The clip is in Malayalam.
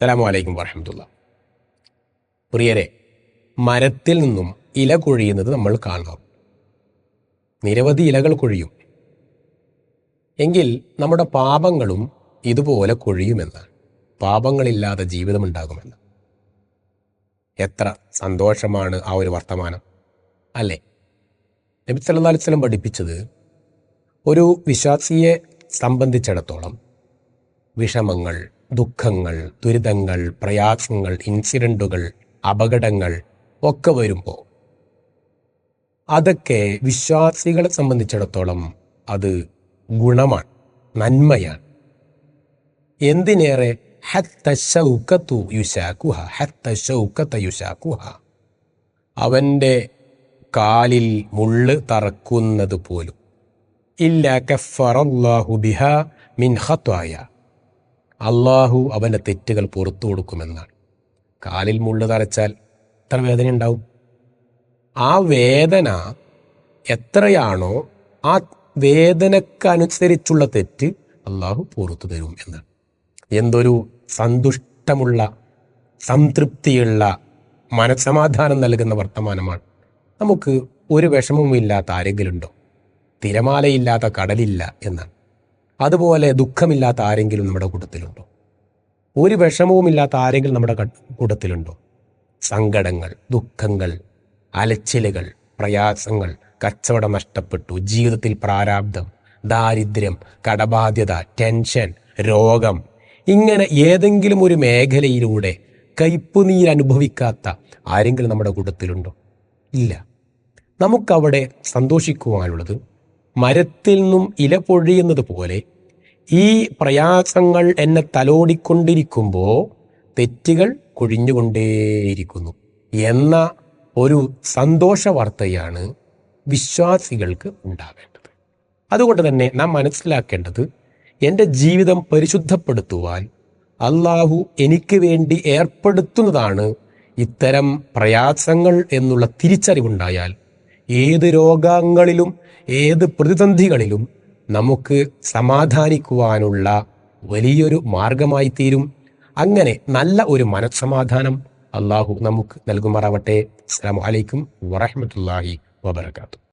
അസ്സലാമു അലൈക്കും വറഹമത്തുള്ള. പ്രിയരെ മരത്തിൽ നിന്നും ഇല കൊഴിയുന്നത് നമ്മൾ കാണാം നിരവധി ഇലകൾ കൊഴിയും. എങ്കിൽ നമ്മുടെ പാപങ്ങളും ഇതുപോലെ കൊഴിയുമെന്നാണ്. പാപങ്ങളില്ലാതെ ജീവിതമുണ്ടാകുമെന്ന്. എത്ര സന്തോഷമാണ് ആ ഒരു വർത്തമാനം. അല്ലേ? നബി സല്ലല്ലാഹു അലൈഹി വസല്ലം പഠിപ്പിച്ചത് ഒരു വിശ്വാസിയെ സംബന്ധിച്ചിടത്തോളം വിഷമങ്ങൾ ദുഃഖങ്ങൾ ദുരിതങ്ങൾ പ്രയാസങ്ങൾ ഇൻസിഡന്റുകൾ അപകടങ്ങൾ ഒക്കെ വരുമ്പോൾ അതൊക്കെ വിശ്വാസികളെ സംബന്ധിച്ചിടത്തോളം അത് ഗുണമാണ് നന്മയാണ്. എന്തിനേറെ? ഹത്ത ഷൗക്കത്തു യുശാക്കുഹ ഹത്ത ഷൗക്കത്ത യുശാക്കുഹ. അവന്റെ കാലിൽ മുള്ള് തറക്കുന്നത് പോലും ഇല്ല കഫറല്ലാഹു ബിഹ മിൻ ഖത്വായ. അള്ളാഹു അവന്റെ തെറ്റുകൾ പുറത്തു കൊടുക്കുമെന്നാണ്. കാലിൽ മുള്ളു തറച്ചാൽ എത്ര വേദന ഉണ്ടാവും? ആ വേദന എത്രയാണോ ആ വേദനക്കനുസരിച്ചുള്ള തെറ്റ് അള്ളാഹു പുറത്തു തരും എന്നാണ്. എന്തൊരു സന്തുഷ്ടമുള്ള സംതൃപ്തിയുള്ള മനസ്സമാധാനം നൽകുന്ന വർത്തമാനമാണ്. നമുക്ക് ഒരു വിഷമവുമില്ലാത്ത ആരെങ്കിലും ഉണ്ടോ? തിരമാലയില്ലാത്ത കടലില്ല എന്നാണ്. അതുപോലെ ദുഃഖമില്ലാത്ത ആരെങ്കിലും നമ്മുടെ കൂട്ടത്തിലുണ്ടോ? ഒരു വിഷമവുമില്ലാത്ത ആരെങ്കിലും നമ്മുടെ കൂട്ടത്തിലുണ്ടോ? സങ്കടങ്ങൾ ദുഃഖങ്ങൾ അലച്ചിലുകൾ പ്രയാസങ്ങൾ കച്ചവടം നഷ്ടപ്പെട്ടു ജീവിതത്തിൽ പ്രാരാബ്ധം ദാരിദ്ര്യം കടബാധ്യത ടെൻഷൻ രോഗം ഇങ്ങനെ ഏതെങ്കിലും ഒരു മേഖലയിലൂടെ കയ്പുനീർ അനുഭവിക്കാത്ത ആരെങ്കിലും നമ്മുടെ കൂട്ടത്തിലുണ്ടോ? ഇല്ല. നമുക്കവിടെ സന്തോഷിക്കുവാനുള്ളത് മരത്തിൽ നിന്നും ഇല പൊഴിയുന്നത് പോലെ ഈ പ്രയാസങ്ങൾ എന്നെ തലോടിക്കൊണ്ടിരിക്കുമ്പോൾ തെറ്റുകൾ കൊഴിഞ്ഞുകൊണ്ടേയിരിക്കുന്നു. എന്ന ഒരു സന്തോഷ വാർത്തയാണ് വിശ്വാസികൾക്ക് ഉണ്ടാവേണ്ടത് അതുകൊണ്ട് തന്നെ നാം മനസ്സിലാക്കേണ്ടത് എന്റെ ജീവിതം പരിശുദ്ധപ്പെടുത്തുവാൻ അള്ളാഹു എനിക്ക് വേണ്ടി ഏർപ്പെടുത്തുന്നതാണ് ഇത്തരം പ്രയാസങ്ങൾ എന്നുള്ള തിരിച്ചറിവുണ്ടായാൽ ഏത് രോഗങ്ങളിലും ഏത് പ്രതിസന്ധികളിലും നമുക്ക് സമാധാനിക്കുവാനുള്ള വലിയൊരു മാർഗമായി തീരും അങ്ങനെ നല്ല ഒരു മനസ്സമാധാനം അള്ളാഹു നമുക്ക് നൽകുമാറാവട്ടെ. അസ്സാം വലൈക്കും വറഹമത്തല്ലാഹി വബർക്കാത്തു